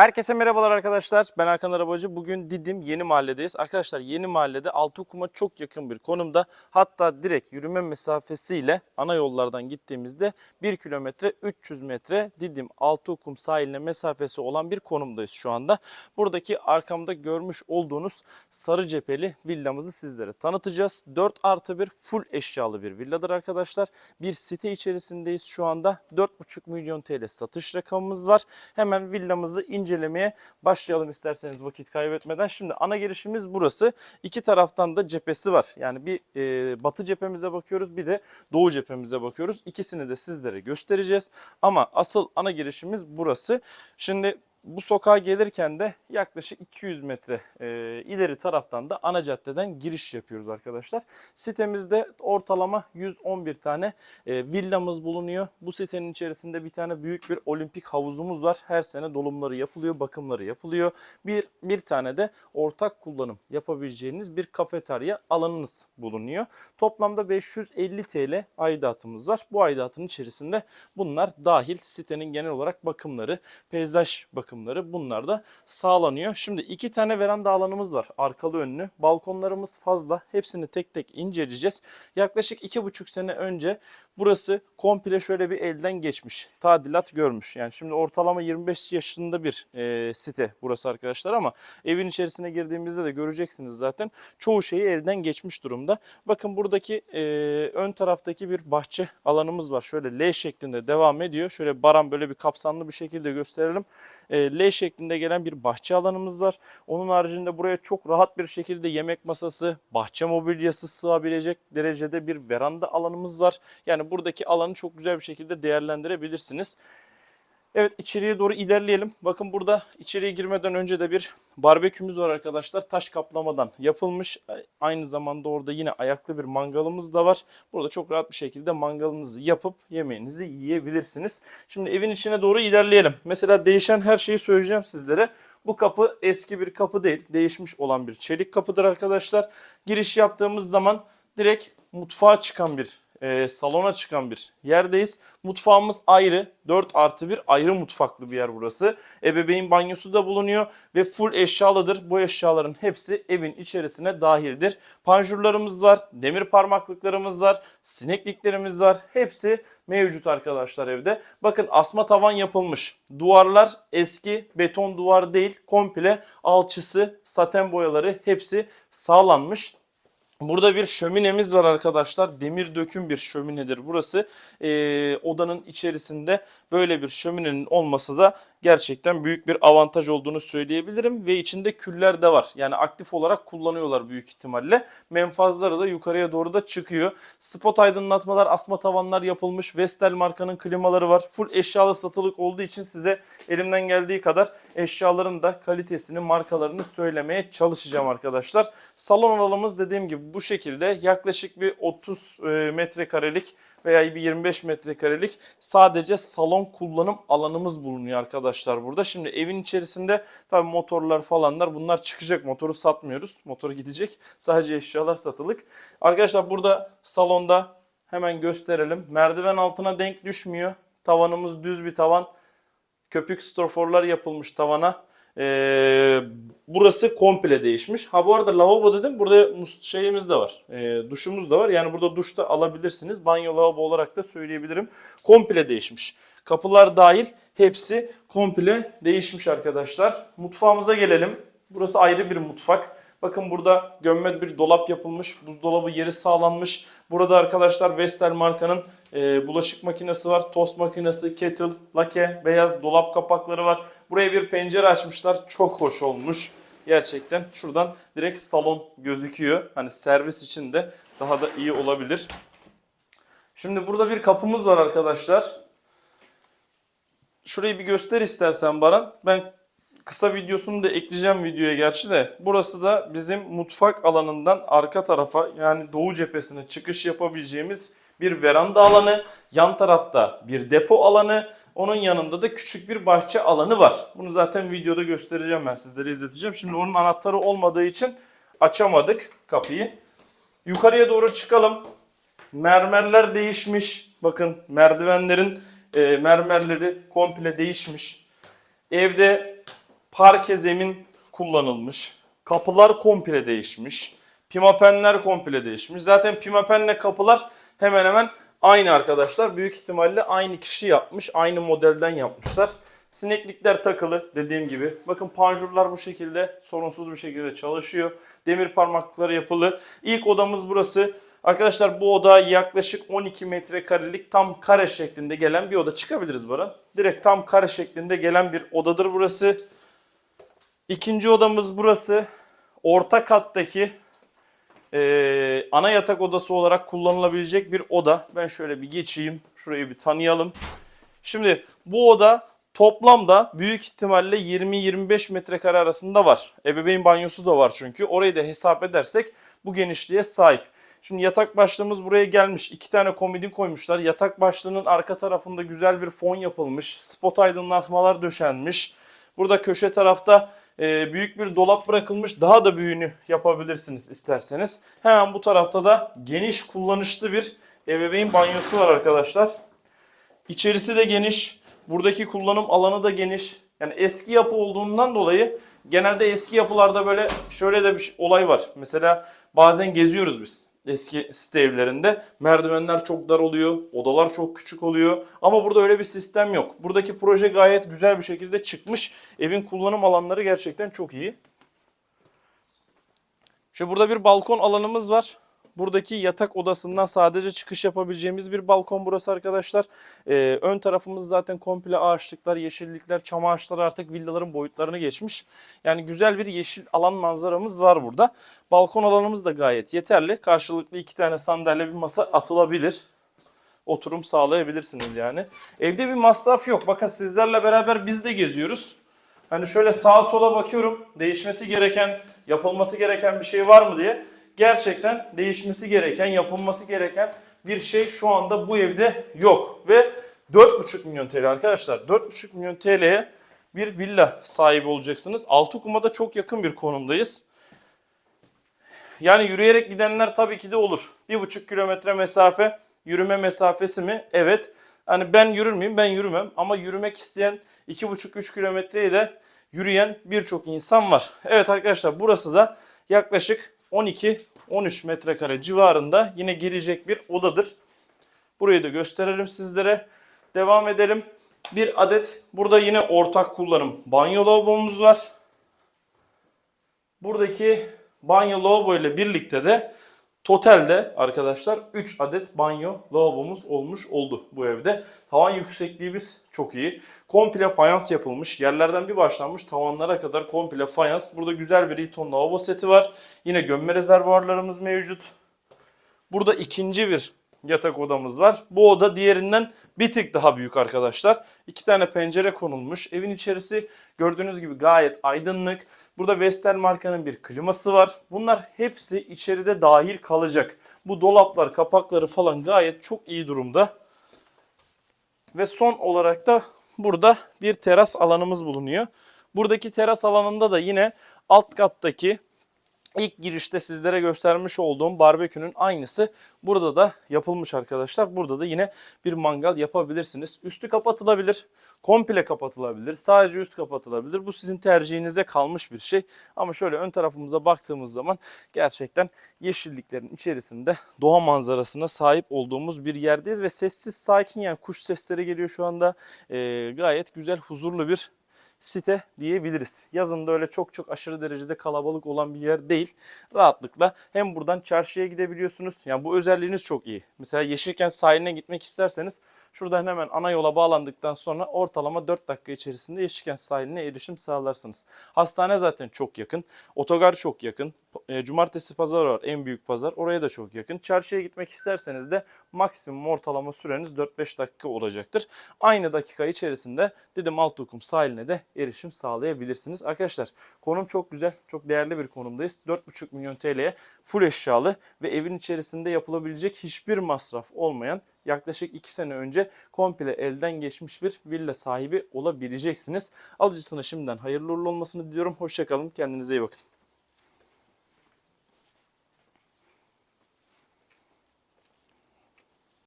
Herkese merhabalar arkadaşlar. Ben Hakan Arabacı. Bugün Didim Yeni Mahalledeyiz. Arkadaşlar Yeni Mahallede Altıokuma çok yakın bir konumda. Hatta direkt yürüme mesafesiyle ana yollardan gittiğimizde 1 kilometre 300 metre Didim Altıokum sahiline mesafesi olan bir konumdayız şu anda. Buradaki arkamda görmüş olduğunuz sarı cepheli villamızı sizlere tanıtacağız. 4 artı 1 full eşyalı bir villadır arkadaşlar. Bir site içerisindeyiz şu anda. 4,5 milyon TL satış rakamımız var. Hemen villamızı incelemeye başlayalım isterseniz vakit kaybetmeden. Şimdi ana girişimiz burası. İki taraftan da cephesi var. Yani bir e, batı cephemize bakıyoruz bir de doğu cephemize bakıyoruz. İkisini de sizlere göstereceğiz. Ama asıl ana girişimiz burası. Şimdi bu sokağa gelirken de yaklaşık 200 metre e, ileri taraftan da ana caddeden giriş yapıyoruz arkadaşlar. Sitemizde ortalama 111 tane e, villamız bulunuyor. Bu sitenin içerisinde bir tane büyük bir olimpik havuzumuz var. Her sene dolumları yapılıyor, bakımları yapılıyor. Bir, bir tane de ortak kullanım yapabileceğiniz bir kafeterya alanınız bulunuyor. Toplamda 550 TL aidatımız var. Bu aidatın içerisinde bunlar dahil sitenin genel olarak bakımları, peyzaj bakımları bunlar da sağlanıyor. Şimdi iki tane veranda alanımız var. Arkalı önlü. Balkonlarımız fazla. Hepsini tek tek inceleyeceğiz. Yaklaşık iki buçuk sene önce burası komple şöyle bir elden geçmiş. Tadilat görmüş. Yani şimdi ortalama 25 yaşında bir e, site burası arkadaşlar ama evin içerisine girdiğimizde de göreceksiniz zaten. Çoğu şeyi elden geçmiş durumda. Bakın buradaki e, ön taraftaki bir bahçe alanımız var. Şöyle L şeklinde devam ediyor. Şöyle baran böyle bir kapsamlı bir şekilde gösterelim. E, L şeklinde gelen bir bahçe alanımız var. Onun haricinde buraya çok rahat bir şekilde yemek masası, bahçe mobilyası sığabilecek derecede bir veranda alanımız var. Yani buradaki alanı çok güzel bir şekilde değerlendirebilirsiniz. Evet içeriye doğru ilerleyelim. Bakın burada içeriye girmeden önce de bir barbekümüz var arkadaşlar. Taş kaplamadan yapılmış. Aynı zamanda orada yine ayaklı bir mangalımız da var. Burada çok rahat bir şekilde mangalınızı yapıp yemeğinizi yiyebilirsiniz. Şimdi evin içine doğru ilerleyelim. Mesela değişen her şeyi söyleyeceğim sizlere. Bu kapı eski bir kapı değil. Değişmiş olan bir çelik kapıdır arkadaşlar. Giriş yaptığımız zaman direkt mutfağa çıkan bir e, salona çıkan bir yerdeyiz. Mutfağımız ayrı. 4 artı 1 ayrı mutfaklı bir yer burası. Ebeveyn banyosu da bulunuyor ve full eşyalıdır. Bu eşyaların hepsi evin içerisine dahildir. Panjurlarımız var, demir parmaklıklarımız var, sinekliklerimiz var. Hepsi mevcut arkadaşlar evde. Bakın asma tavan yapılmış. Duvarlar eski beton duvar değil. Komple alçısı, saten boyaları hepsi sağlanmış. Burada bir şöminemiz var arkadaşlar. Demir döküm bir şöminedir burası. Ee, odanın içerisinde böyle bir şöminenin olması da gerçekten büyük bir avantaj olduğunu söyleyebilirim. Ve içinde küller de var. Yani aktif olarak kullanıyorlar büyük ihtimalle. Menfazları da yukarıya doğru da çıkıyor. Spot aydınlatmalar, asma tavanlar yapılmış. Vestel markanın klimaları var. Full eşyalı satılık olduğu için size elimden geldiği kadar eşyaların da kalitesini, markalarını söylemeye çalışacağım arkadaşlar. Salon alanımız dediğim gibi bu şekilde yaklaşık bir 30 e, metrekarelik veya bir 25 metrekarelik sadece salon kullanım alanımız bulunuyor arkadaşlar burada. Şimdi evin içerisinde tabii motorlar falanlar bunlar çıkacak. Motoru satmıyoruz. Motoru gidecek. Sadece eşyalar satılık. Arkadaşlar burada salonda hemen gösterelim. Merdiven altına denk düşmüyor. Tavanımız düz bir tavan. Köpük stroforlar yapılmış tavana. Ee, burası komple değişmiş. Ha bu arada lavabo dedim. Burada şeyimiz de var. Ee, duşumuz da var. Yani burada duşta alabilirsiniz. Banyo lavabo olarak da söyleyebilirim. Komple değişmiş. Kapılar dahil hepsi komple değişmiş arkadaşlar. Mutfağımıza gelelim. Burası ayrı bir mutfak. Bakın burada gömme bir dolap yapılmış. Buzdolabı yeri sağlanmış. Burada arkadaşlar Vestel markanın e, bulaşık makinesi var. Tost makinesi, kettle, lake, beyaz dolap kapakları var. Buraya bir pencere açmışlar. Çok hoş olmuş. Gerçekten şuradan direkt salon gözüküyor. Hani servis için de daha da iyi olabilir. Şimdi burada bir kapımız var arkadaşlar. Şurayı bir göster istersen Baran. Ben kısa videosunu da ekleyeceğim videoya gerçi de. Burası da bizim mutfak alanından arka tarafa yani doğu cephesine çıkış yapabileceğimiz bir veranda alanı. Yan tarafta bir depo alanı. Onun yanında da küçük bir bahçe alanı var. Bunu zaten videoda göstereceğim ben sizlere izleteceğim. Şimdi onun anahtarı olmadığı için açamadık kapıyı. Yukarıya doğru çıkalım. Mermerler değişmiş. Bakın merdivenlerin e, mermerleri komple değişmiş. Evde Parke zemin kullanılmış. Kapılar komple değişmiş. Pimapenler komple değişmiş. Zaten pimapenle kapılar hemen hemen aynı arkadaşlar. Büyük ihtimalle aynı kişi yapmış. Aynı modelden yapmışlar. Sineklikler takılı dediğim gibi. Bakın panjurlar bu şekilde sorunsuz bir şekilde çalışıyor. Demir parmaklıkları yapılı. İlk odamız burası. Arkadaşlar bu oda yaklaşık 12 metrekarelik tam kare şeklinde gelen bir oda. Çıkabiliriz Baran. Direkt tam kare şeklinde gelen bir odadır burası. İkinci odamız burası. Orta kattaki eee, ana yatak odası olarak kullanılabilecek bir oda. Ben şöyle bir geçeyim. Şurayı bir tanıyalım. Şimdi bu oda toplamda büyük ihtimalle 20-25 metrekare arasında var. Ebeveyn banyosu da var çünkü. Orayı da hesap edersek bu genişliğe sahip. Şimdi yatak başlığımız buraya gelmiş. İki tane komodin koymuşlar. Yatak başlığının arka tarafında güzel bir fon yapılmış. Spot aydınlatmalar döşenmiş. Burada köşe tarafta e, büyük bir dolap bırakılmış. Daha da büyüğünü yapabilirsiniz isterseniz. Hemen bu tarafta da geniş kullanışlı bir ebeveyn banyosu var arkadaşlar. İçerisi de geniş. Buradaki kullanım alanı da geniş. Yani eski yapı olduğundan dolayı genelde eski yapılarda böyle şöyle de bir olay var. Mesela bazen geziyoruz biz eski site evlerinde. Merdivenler çok dar oluyor, odalar çok küçük oluyor. Ama burada öyle bir sistem yok. Buradaki proje gayet güzel bir şekilde çıkmış. Evin kullanım alanları gerçekten çok iyi. Şimdi burada bir balkon alanımız var. Buradaki yatak odasından sadece çıkış yapabileceğimiz bir balkon burası arkadaşlar. Ee, ön tarafımız zaten komple ağaçlıklar, yeşillikler, çam ağaçları artık villaların boyutlarını geçmiş. Yani güzel bir yeşil alan manzaramız var burada. Balkon alanımız da gayet yeterli. Karşılıklı iki tane sandalye bir masa atılabilir. Oturum sağlayabilirsiniz yani. Evde bir masraf yok. Bakın sizlerle beraber biz de geziyoruz. Hani şöyle sağa sola bakıyorum. Değişmesi gereken, yapılması gereken bir şey var mı diye. Gerçekten değişmesi gereken, yapılması gereken bir şey şu anda bu evde yok. Ve 4,5 milyon TL arkadaşlar. 4,5 milyon TL'ye bir villa sahibi olacaksınız. Altıkuma'da çok yakın bir konumdayız. Yani yürüyerek gidenler tabii ki de olur. 1,5 kilometre mesafe yürüme mesafesi mi? Evet. Hani ben yürür müyüm? Ben yürümem. Ama yürümek isteyen 2,5-3 kilometreyi de yürüyen birçok insan var. Evet arkadaşlar burası da yaklaşık 12-13 metrekare civarında yine girecek bir odadır. Burayı da gösterelim sizlere. Devam edelim. Bir adet burada yine ortak kullanım banyo lavabomuz var. Buradaki banyo lavabo ile birlikte de totalde arkadaşlar 3 adet banyo lavabomuz olmuş oldu bu evde. Tavan yüksekliğimiz çok iyi. Komple fayans yapılmış. Yerlerden bir başlanmış tavanlara kadar komple fayans. Burada güzel bir Eton lavabo seti var. Yine gömme rezervuarlarımız mevcut. Burada ikinci bir yatak odamız var. Bu oda diğerinden bir tık daha büyük arkadaşlar. İki tane pencere konulmuş. Evin içerisi gördüğünüz gibi gayet aydınlık. Burada Vestel markanın bir kliması var. Bunlar hepsi içeride dahil kalacak. Bu dolaplar, kapakları falan gayet çok iyi durumda. Ve son olarak da burada bir teras alanımız bulunuyor. Buradaki teras alanında da yine alt kattaki ilk girişte sizlere göstermiş olduğum barbekünün aynısı burada da yapılmış arkadaşlar. Burada da yine bir mangal yapabilirsiniz. Üstü kapatılabilir, komple kapatılabilir, sadece üst kapatılabilir. Bu sizin tercihinize kalmış bir şey. Ama şöyle ön tarafımıza baktığımız zaman gerçekten yeşilliklerin içerisinde doğa manzarasına sahip olduğumuz bir yerdeyiz ve sessiz sakin yani kuş sesleri geliyor şu anda. Ee, gayet güzel huzurlu bir site diyebiliriz. Yazın da öyle çok çok aşırı derecede kalabalık olan bir yer değil. Rahatlıkla hem buradan çarşıya gidebiliyorsunuz. Yani bu özelliğiniz çok iyi. Mesela Yeşilkent sahiline gitmek isterseniz şuradan hemen ana yola bağlandıktan sonra ortalama 4 dakika içerisinde Yeşilkent sahiline erişim sağlarsınız. Hastane zaten çok yakın. Otogar çok yakın. E, Cumartesi pazar var en büyük pazar. Oraya da çok yakın. Çarşıya gitmek isterseniz de maksimum ortalama süreniz 4-5 dakika olacaktır. Aynı dakika içerisinde dedim Altıokum sahiline de erişim sağlayabilirsiniz. Arkadaşlar konum çok güzel. Çok değerli bir konumdayız. 4,5 milyon TL'ye full eşyalı ve evin içerisinde yapılabilecek hiçbir masraf olmayan yaklaşık 2 sene önce komple elden geçmiş bir villa sahibi olabileceksiniz. Alıcısına şimdiden hayırlı uğurlu olmasını diliyorum. Hoşçakalın. Kendinize iyi bakın.